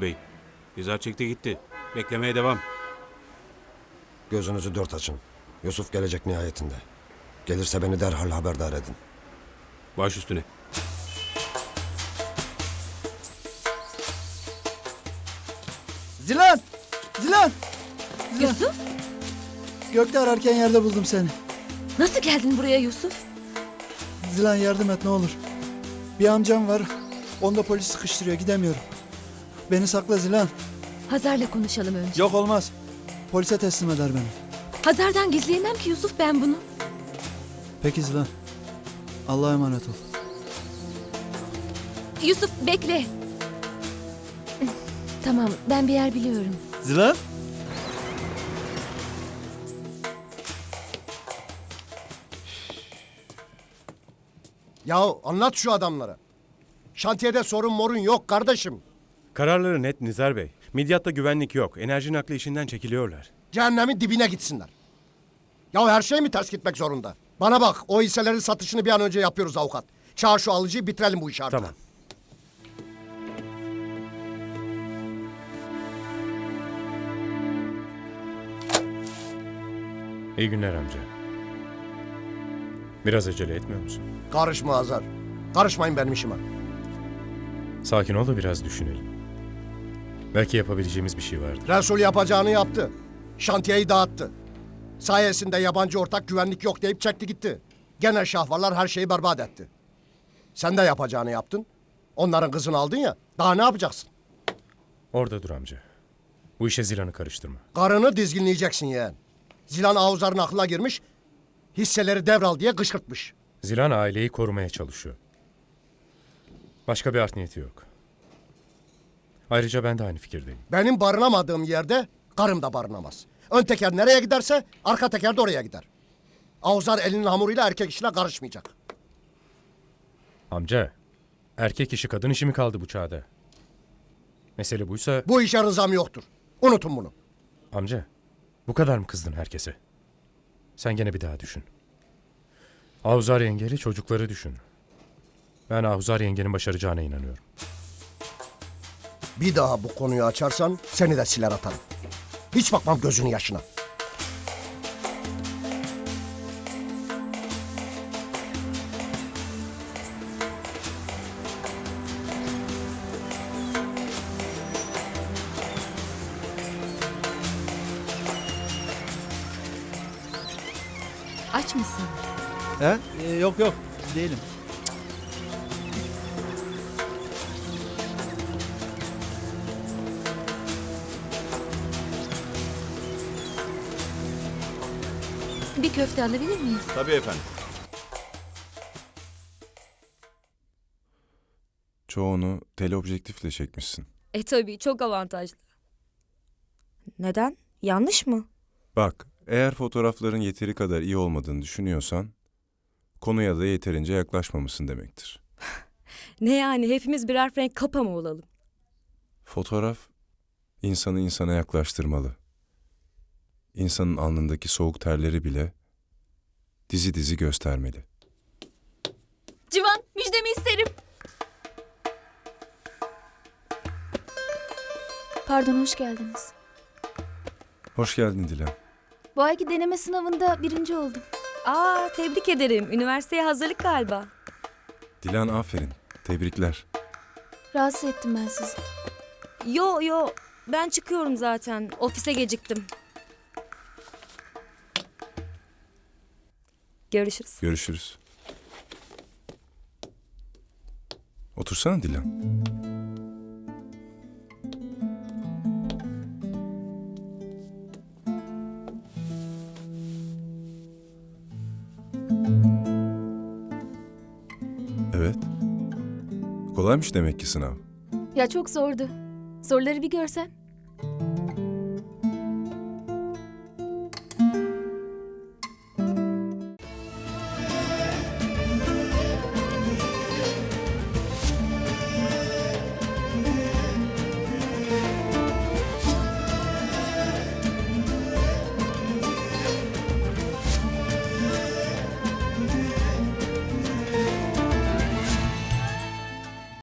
Bey. Nizar çekti gitti. Beklemeye devam. Gözünüzü dört açın. Yusuf gelecek nihayetinde. Gelirse beni derhal haberdar edin. Baş üstüne. Zilan! Zilan! Zilan! Yusuf? Gökte ararken yerde buldum seni. Nasıl geldin buraya Yusuf? Zilan yardım et ne olur. Bir amcam var. Onda polis sıkıştırıyor gidemiyorum. Beni sakla Zilan. Hazar'la konuşalım önce. Yok olmaz. Polise teslim eder beni. Hazar'dan gizleyemem ki Yusuf ben bunu. Peki Zilan. Allah'a emanet ol. Yusuf bekle. Tamam ben bir yer biliyorum. Zilan? Ya anlat şu adamlara. Şantiyede sorun morun yok kardeşim. Kararları net Nizar Bey. Midyat'ta güvenlik yok. Enerji nakli işinden çekiliyorlar. Cehennemin dibine gitsinler. Ya her şey mi ters gitmek zorunda? Bana bak o hisselerin satışını bir an önce yapıyoruz avukat. Çağır şu alıcıyı bitirelim bu işi artık. Tamam. İyi günler amca. Biraz acele etmiyor musun? Karışma Azar. Karışmayın benim işime. Sakin ol da biraz düşünelim. Belki yapabileceğimiz bir şey vardır. Resul yapacağını yaptı. Şantiyeyi dağıttı. Sayesinde yabancı ortak güvenlik yok deyip çekti gitti. Gene şahvarlar her şeyi berbat etti. Sen de yapacağını yaptın. Onların kızını aldın ya. Daha ne yapacaksın? Orada dur amca. Bu işe Zilan'ı karıştırma. Karını dizginleyeceksin yeğen. Zilan Avuzar'ın aklına girmiş. Hisseleri devral diye kışkırtmış. Zilan aileyi korumaya çalışıyor. Başka bir art niyeti yok. Ayrıca ben de aynı fikirdeyim. Benim barınamadığım yerde karım da barınamaz. Ön teker nereye giderse arka teker de oraya gider. Avuzar elinin hamuruyla erkek işine karışmayacak. Amca, erkek işi kadın işi mi kaldı bu çağda? Mesele buysa... Bu işe rızam yoktur. Unutun bunu. Amca, bu kadar mı kızdın herkese? Sen gene bir daha düşün. Ahuzar yengeli çocukları düşün. Ben Ahuzar yengenin başaracağına inanıyorum. Bir daha bu konuyu açarsan seni de siler atarım. Hiç bakmam gözünün yaşına. Aç mısın? He? Ee, yok yok değilim. Bir köfte alabilir miyiz? Tabii efendim. Çoğunu teleobjektifle çekmişsin. E tabii çok avantajlı. Neden? Yanlış mı? Bak, eğer fotoğrafların yeteri kadar iyi olmadığını düşünüyorsan, konuya da yeterince yaklaşmamışsın demektir. Ne yani hepimiz birer renk kapa mı olalım? Fotoğraf, insanı insana yaklaştırmalı. İnsanın alnındaki soğuk terleri bile dizi dizi göstermeli. Civan müjdemi isterim. Pardon, hoş geldiniz. Hoş geldin Dilan. Bu ayki deneme sınavında birinci oldum. Aa tebrik ederim. Üniversiteye hazırlık galiba. Dilan aferin. Tebrikler. Rahatsız ettim ben sizi. Yo yo ben çıkıyorum zaten. Ofise geciktim. Görüşürüz. Görüşürüz. Otursana Dilan. Evet. Kolaymış demek ki sınav. Ya çok zordu. Soruları bir görsen.